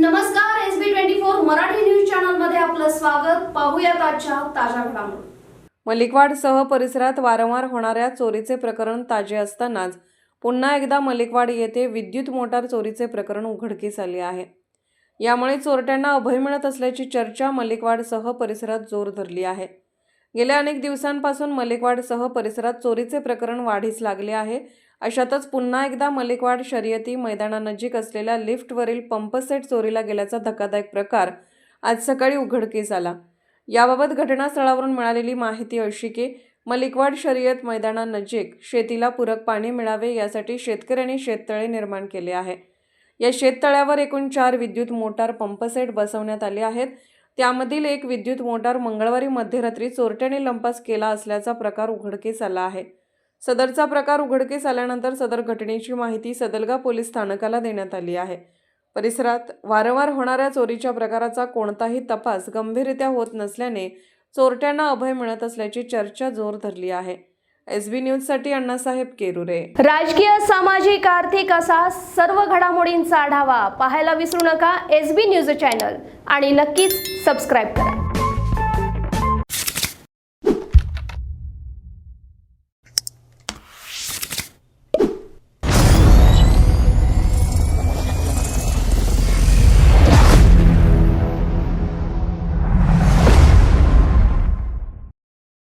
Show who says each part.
Speaker 1: नमस्कार S B twenty four Marathi news चॅनलमध्ये आपलं स्वागत. पाहूया आजच्या ताज्या घडामोडी.
Speaker 2: मलिकवाडसह परिसरात वारंवार होणाऱ्या चोरीचे प्रकरण ताजे असतानाच पुन्हा एकदा मलिकवाड येथे विद्युत मोटार चोरीचे प्रकरण उघडकीस आले आहे. यामुळे चोरट्यांना अभय मिळत असल्याची चर्चा मलिकवाडसह परिसरात जोर धरली आहे. गेल्या अनेक दिवसांपासून मलिकवाडसह परिसरात चोरीचे प्रकरण वाढीस लागले आहे. अशातच पुन्हा एकदा मलिकवाड शर्यती मैदानानजीक असलेल्या लिफ्टवरील पंपसेट चोरीला गेल्याचा धक्कादायक प्रकार आज सकाळी उघडकीस आला. याबाबत घटनास्थळावरून मिळालेली माहिती अशी की मलिकवाड शर्यत मैदानानजीक शेतीला पूरक पाणी मिळावे यासाठी शेतकऱ्यांनी शेततळे निर्माण केले आहे. या शेततळ्यावर एकूण चार विद्युत मोटार पंपसेट बसवण्यात आले आहेत. त्यामधील एक विद्युत मोटार मंगळवारी मध्यरात्री चोरट्याने लंपास केला असल्याचा प्रकार उघडकीस आला आहे. सदरचा प्रकार उघडकीस आल्यानंतर सदर घटनेची माहिती सदलगा पोलीस स्थानकाला देण्यात आली आहे. परिसरात वारंवार होणाऱ्या चोरीच्या प्रकाराचा कोणताही तपास गंभीररित्या होत नसल्याने चोरट्यांना अभय मिळत असल्याची चर्चा जोर धरली आहे. एस बी न्यूजसाठी अण्णासाहेब केरुरे.
Speaker 1: राजकीय सामाजिक आर्थिक असा सर्व घडामोडींचा आढावा पाहायला विसरू नका एस बी न्यूज चॅनल आणि नक्कीच सबस्क्राईब करा.